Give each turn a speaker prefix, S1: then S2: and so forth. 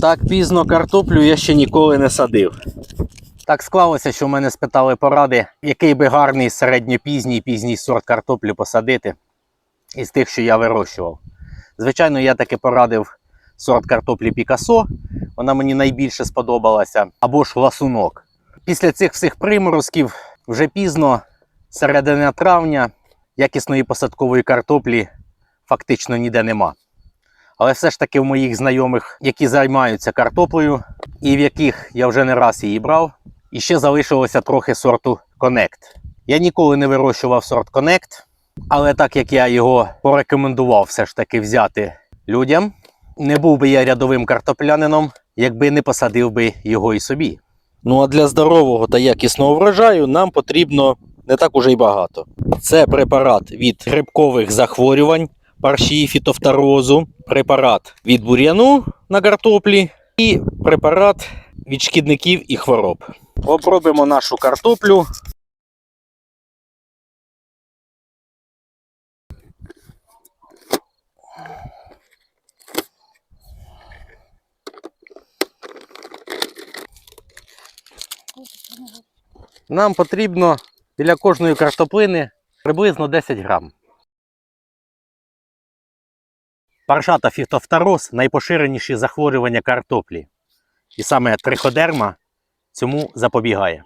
S1: Так пізно картоплю я ще ніколи не садив. Так склалося, що в мене спитали поради, який би гарний середньопізній пізній сорт картоплі посадити із тих, що я вирощував. Звичайно, я таки порадив сорт картоплі Пікасо. Вона мені найбільше сподобалася. Або ж ласунок. Після цих всіх приморозків вже пізно, середина травня, якісної посадкової картоплі фактично ніде нема. Але все ж таки в моїх знайомих, які займаються картоплею, і в яких я вже не раз її брав, і ще залишилося трохи сорту Connect. Я ніколи не вирощував сорт Connect, але так як я його порекомендував все ж таки взяти людям, не був би я рядовим картоплянином, якби не посадив би його і собі. Ну а для здорового та якісного врожаю нам потрібно не так уже й багато. Це препарат від грибкових захворювань, парші фітофторозу, препарат від бур'яну на картоплі і препарат від шкідників і хвороб. Обробимо нашу картоплю. Нам потрібно біля кожної картоплини приблизно 10 грам. Парша та фітофтороз найпоширеніші захворювання картоплі. І саме триходерма цьому запобігає.